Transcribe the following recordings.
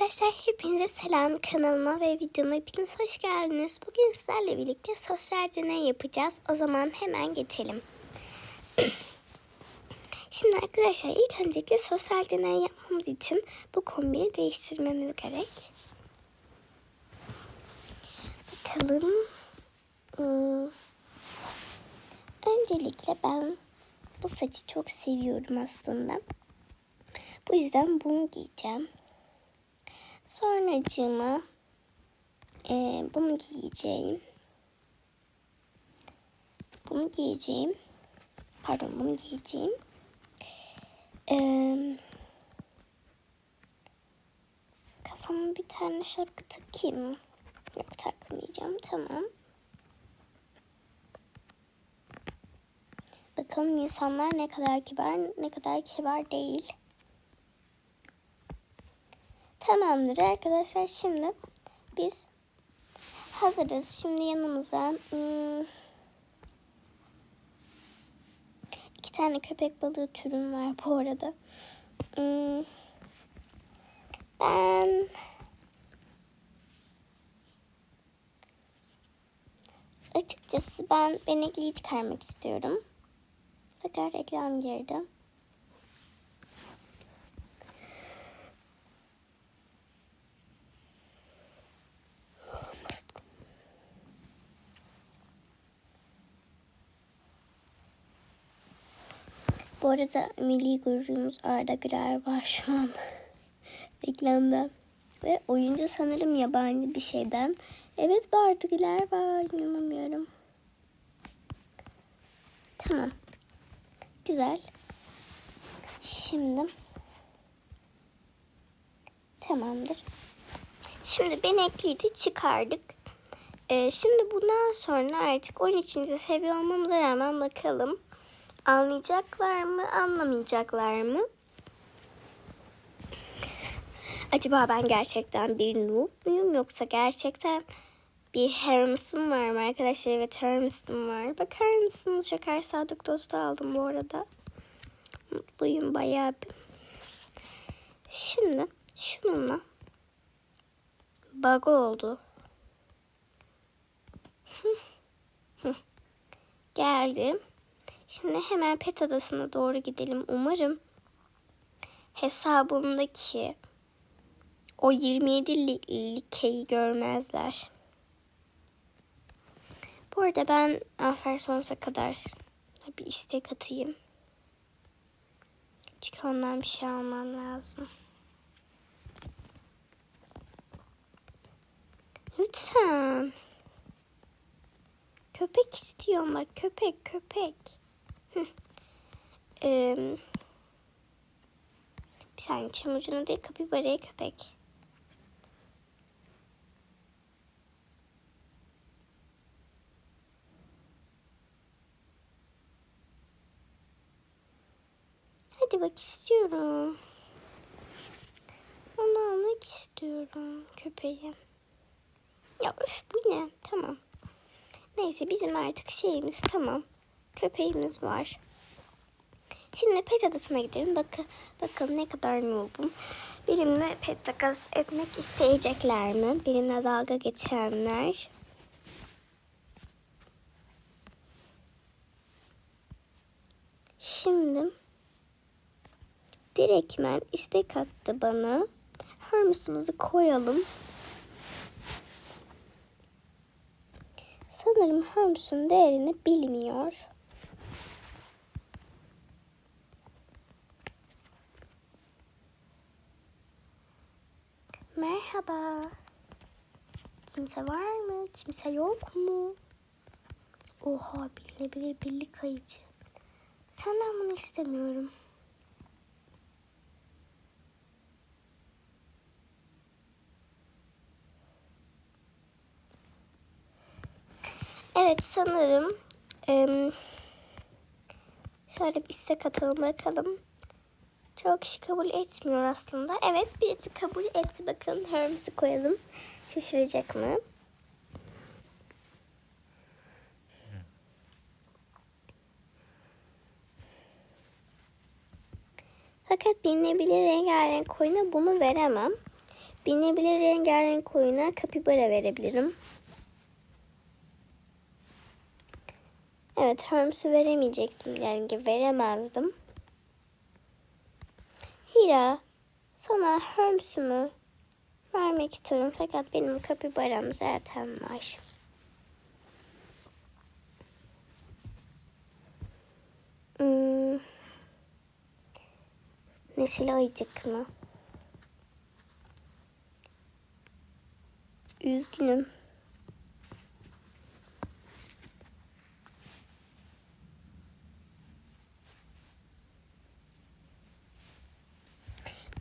Arkadaşlar hepinize selam kanalıma ve videoma hepiniz hoş geldiniz. Bugün sizlerle birlikte sosyal deney yapacağız. O zaman hemen geçelim. Şimdi arkadaşlar ilk öncelikle sosyal deney yapmamız için bu kombini değiştirmemiz gerek. Bakalım. Hmm. Öncelikle ben bu saçı çok seviyorum aslında. Bu yüzden bunu giyeceğim. Sonracığıma e, bunu giyeceğim. Bunu giyeceğim. Pardon bunu giyeceğim. E, kafama bir tane şapka takayım? Yok takmayacağım. Tamam. Bakalım insanlar ne kadar kibar, ne kadar kibar değil. Tamamdır arkadaşlar. Şimdi biz hazırız. Şimdi yanımıza hmm, iki tane köpek balığı türüm var bu arada. Hmm, ben açıkçası ben benekliyi çıkarmak istiyorum. Fakat reklam girdi. Arada milli gururumuz Arda Güler var şu an reklamda. Ve oyuncu sanırım yabancı bir şeyden. Evet Arda Güler var inanamıyorum. Tamam. Güzel. Şimdi tamamdır. Şimdi benekliyi de çıkardık. Ee, şimdi bundan sonra artık 13. seviye olmamıza rağmen bakalım. Anlayacaklar mı, anlamayacaklar mı? Acaba ben gerçekten bir noob muyum yoksa gerçekten bir Hermes'im var mı arkadaşlar? Evet Hermes'im var. Bakar mısınız? Şeker Sadık dostu aldım bu arada. Mutluyum bayağı bir. Şimdi şununla bug oldu. Geldim. Şimdi hemen pet adasına doğru gidelim. Umarım hesabımdaki o 27 likeyi görmezler. Bu arada ben Afer sonsuza kadar bir istek atayım. Çünkü ondan bir şey almam lazım. Lütfen. Köpek istiyorum bak köpek köpek. Ee, bir saniye çamucunu değil kapibaraya köpek. Hadi bak istiyorum. Onu almak istiyorum köpeği. Ya öf bu ne? Tamam. Neyse bizim artık şeyimiz tamam. Köpeğimiz var. Şimdi pet adasına gidelim. Bakın, bakalım ne kadar noobum. Benimle pet takas etmek isteyecekler mi? Benimle dalga geçenler. Şimdi direktmen istek attı bana. Hermes'ımızı koyalım. Sanırım Hermes'ün değerini bilmiyor. Kimse var mı? Kimse yok mu? Oha bilebilir birlik kayıcı. Senden bunu istemiyorum. Evet sanırım şöyle bir istek atalım bakalım. Çok kişi kabul etmiyor aslında. Evet birisi kabul etti. Bakın Hermes'i koyalım. Şaşıracak mı? Fakat binilebilir rengarenk koyuna bunu veremem. Binebilir rengarenk koyuna kapibara verebilirim. Evet Herms'ü veremeyecektim. Yani veremezdim. Hira sana Herms'ümü vermek istiyorum. Fakat benim kapibaram zaten var. Hmm. Nesil ayıcık mı? Üzgünüm.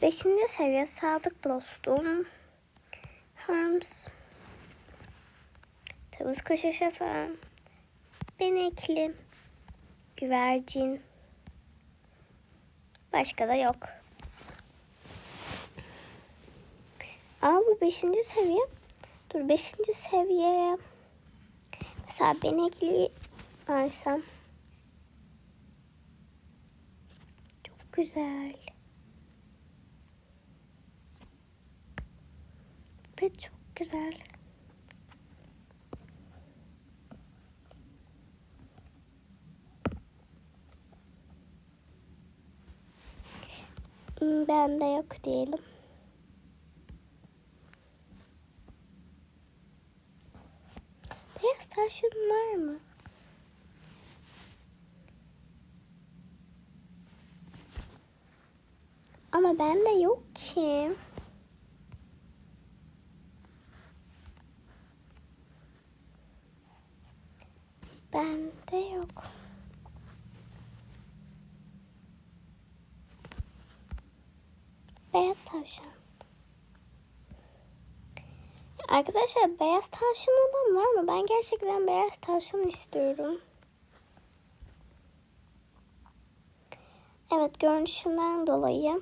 Beşinci seviye sadık dostum. Herms. Tavus kuşu şoför. Benekli. Güvercin. Başka da yok. Aa bu beşinci seviye. Dur beşinci seviye. Mesela benekli versem. Çok güzel. Ve çok güzel. Hmm, Bende yok diyelim. Beyaz taşın var mı? Ama bende yok ki. Bende yok. Beyaz tavşan. Arkadaşlar beyaz tavşan olan var mı? Ben gerçekten beyaz tavşan istiyorum. Evet görünüşünden dolayı.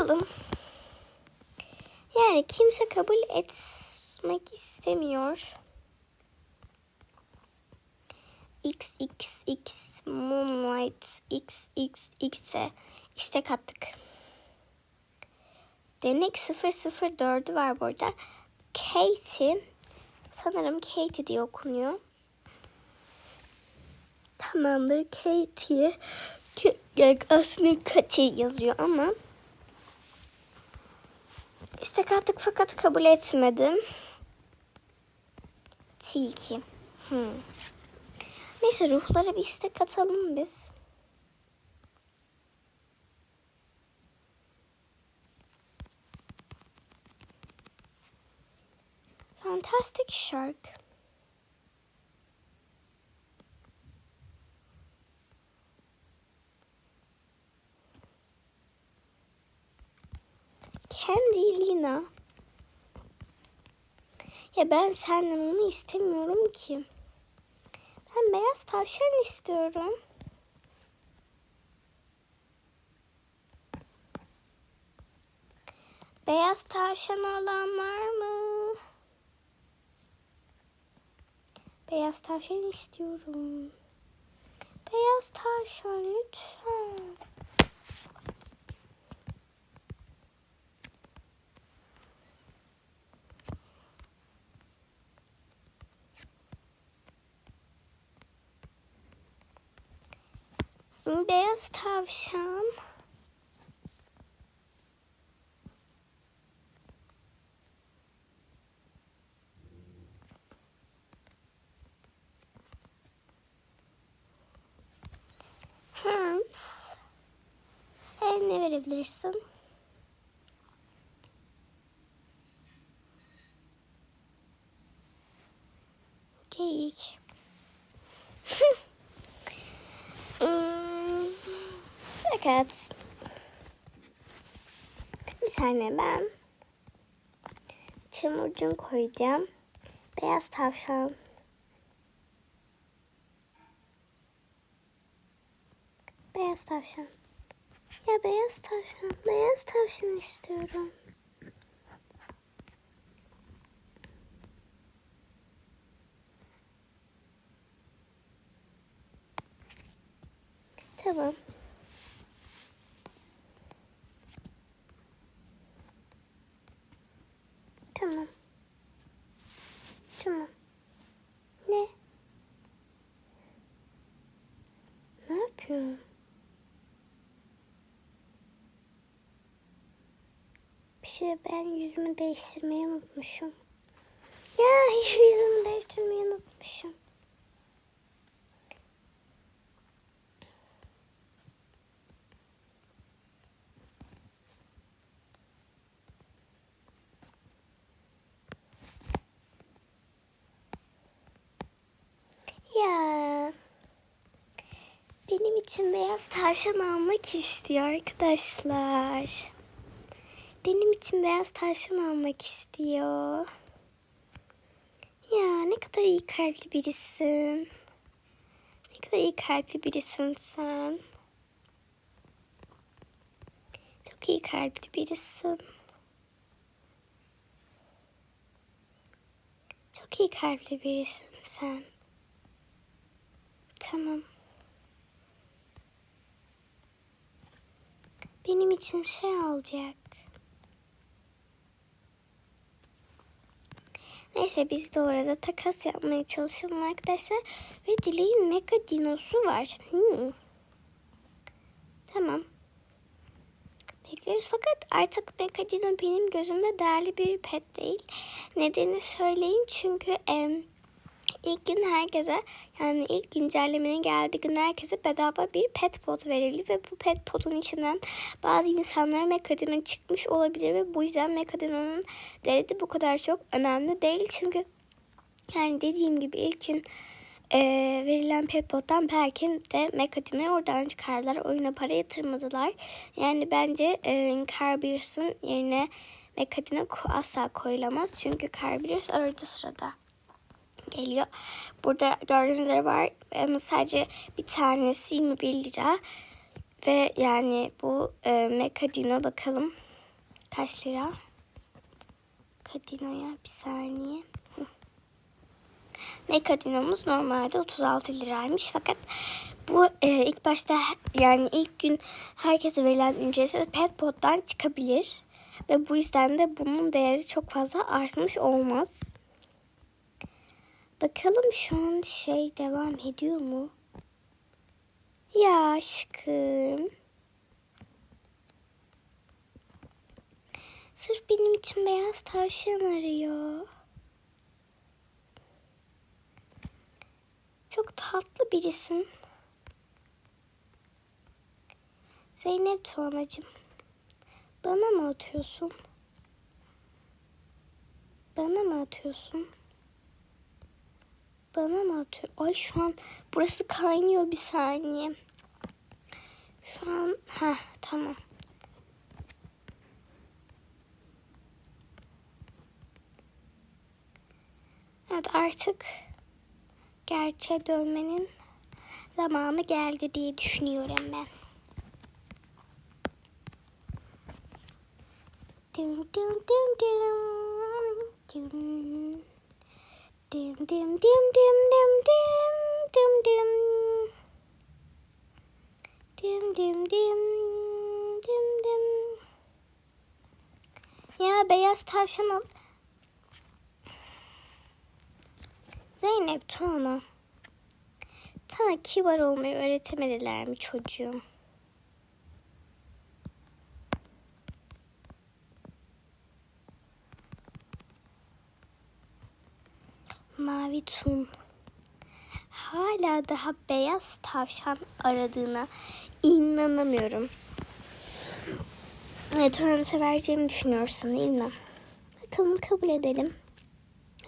Bakalım. Yani kimse kabul etmek istemiyor. XXX Moonlight XXX'e istek attık. Denek 004'ü var burada. Katie sanırım Katie diye okunuyor. Tamamdır Katie. Aslında Katie yazıyor ama istek attık fakat kabul etmedim. Tilki. Hmm. Neyse ruhlara bir istek atalım biz. Fantastic Shark. Candy Lina. Ya ben senden onu istemiyorum ki. Ben beyaz tavşan istiyorum. Beyaz tavşan olan var mı? Beyaz tavşan istiyorum. Beyaz tavşan lütfen. Beyaz tavşan. Herms. E, ne verebilirsin? Geyik. Hmm, Fakat saniye ben çamurcun koyacağım. Beyaz tavşan. Beyaz tavşan. Ya beyaz tavşan. Beyaz tavşan istiyorum. Tamam. Tamam. Tamam. Ne? Ne yapıyorsun? Bir şey ben yüzümü değiştirmeyi unutmuşum. Ya yüzümü değiştirmeyi unutmuşum. Ya benim için beyaz tavşan almak istiyor arkadaşlar. Benim için beyaz tavşan almak istiyor. Ya ne kadar iyi kalpli birisin. Ne kadar iyi kalpli birisin sen. Çok iyi kalpli birisin. Çok iyi kalpli birisin sen. Tamam. Benim için şey alacak. Neyse biz de orada takas yapmaya çalışalım arkadaşlar. Ve Dileğin mega dinosu var. Hmm. Tamam. Bekliyoruz fakat artık mega dino benim gözümde değerli bir pet değil. Nedeni söyleyin çünkü em, ilk gün herkese yani ilk güncellemenin geldiği gün herkese bedava bir pet pot verildi ve bu pet potun içinden bazı insanlara Mekadino çıkmış olabilir ve bu yüzden Mekadino'nun değeri bu kadar çok önemli değil çünkü yani dediğim gibi ilk gün e, verilen pet pottan belki de Mekadino'yu oradan çıkardılar. Oyuna para yatırmadılar. Yani bence e, Carbears'ın yerine Mekadino asla koyulamaz. Çünkü Carbears arada sırada geliyor. Burada gördüğünüz üzere var ama sadece bir tanesi 21 lira. Ve yani bu e, Mekadino bakalım kaç lira? Kadino'ya bir saniye. Mekadinomuz normalde 36 liraymış fakat bu e, ilk başta yani ilk gün herkese verilen ücretsiz pet pot'tan çıkabilir. Ve bu yüzden de bunun değeri çok fazla artmış olmaz. Bakalım şu an şey devam ediyor mu? Ya aşkım. Sırf benim için beyaz tavşan arıyor. Çok tatlı birisin. Zeynep Tuğanacığım. Bana mı atıyorsun? Bana mı atıyorsun? Bana mı atıyor? Ay şu an burası kaynıyor bir saniye. Şu an ha tamam. Evet artık gerçeğe dönmenin zamanı geldi diye düşünüyorum ben. Dum dum dum dum dum. Dim dim dim dim dim dim dim dim. Dim dim dim dim dim. Ya beyaz tavşan al. Zeynep Tuana. Sana kibar olmayı öğretemediler mi çocuğum? Mavi Tun hala daha beyaz tavşan aradığına inanamıyorum. Evet Holmes'e vereceğimi düşünüyorsun değil mi? Bakalım kabul edelim.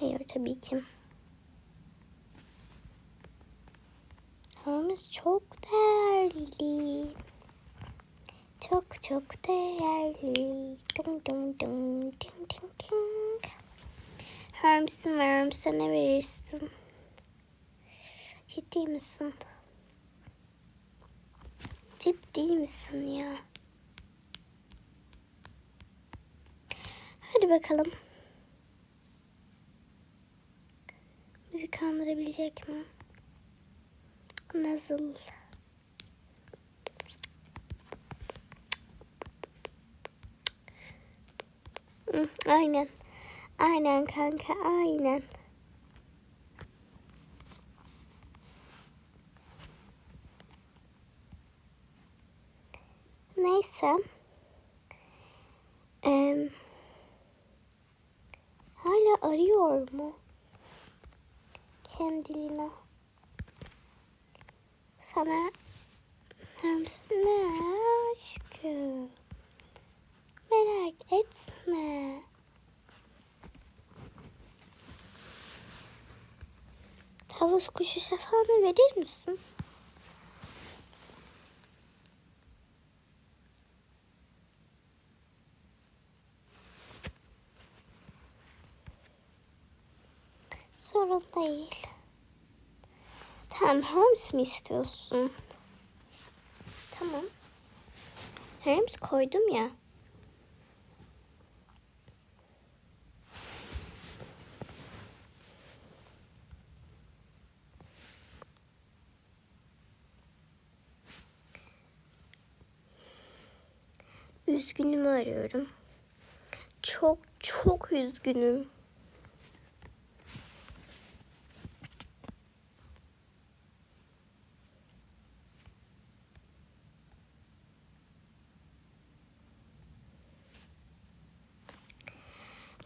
Hayır tabii ki. Holmes çok değerli. Çok çok değerli. Dum dum dum dum dum dum. Herms'in ve Herms'e ne verirsin? Ciddi misin? Ciddi misin ya? Hadi bakalım. Bizi kandırabilecek mi? Nasıl? Aynen. Aynen kanka aynen. Neyse. Em, hala arıyor mu? Kendiliğine. Sana ne aşkım? Merak etme. Tavus kuşu şafağını verir misin? Sorun değil. Tamam Holmes mi istiyorsun? Tamam. Holmes koydum ya. Üzgünümü arıyorum. Çok çok üzgünüm.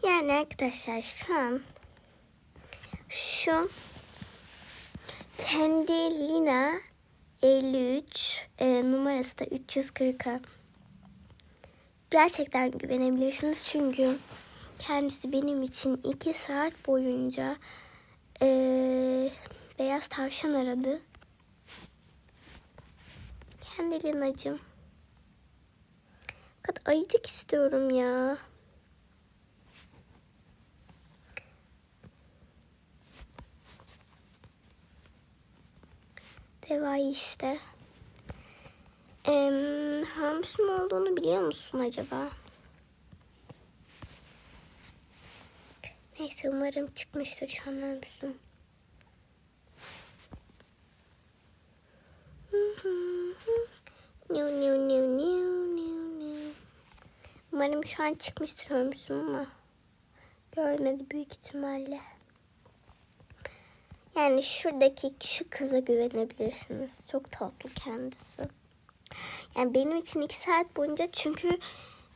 Yani arkadaşlar şu an şu kendi Lina 53 e, numarası da 340'a gerçekten güvenebilirsiniz çünkü kendisi benim için iki saat boyunca e, beyaz tavşan aradı. Kendi Lina'cığım. Fakat ayıcık istiyorum ya. Devayı işte. Ee, Holmes mi olduğunu biliyor musun acaba? Neyse umarım çıkmıştır şu an Holmes'un. Niu niu niu niu niu niu. Umarım şu an çıkmıştır Holmes'un ama görmedi büyük ihtimalle. Yani şuradaki şu kıza güvenebilirsiniz. Çok tatlı kendisi. Yani benim için iki saat boyunca çünkü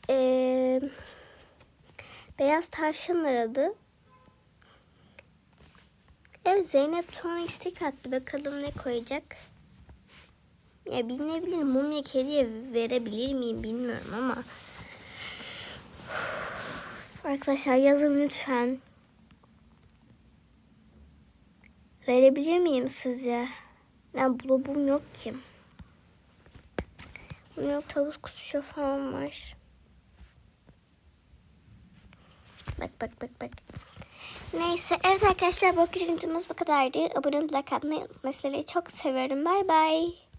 ee, beyaz tavşan aradı. Evet Zeynep Tuğan istek attı. Bakalım ne koyacak. Ya bilmeyebilirim. Mumya kediye verebilir miyim bilmiyorum ama. Arkadaşlar yazın lütfen. Verebilir miyim sizce? Ya bulabum yok ki. Yok tavus kuşu falan var. Bak bak bak bak. Neyse evet arkadaşlar bu videomuz bu kadardı. Abone olmayı, like atmayı unutmayın. Çok seviyorum. Bay bay.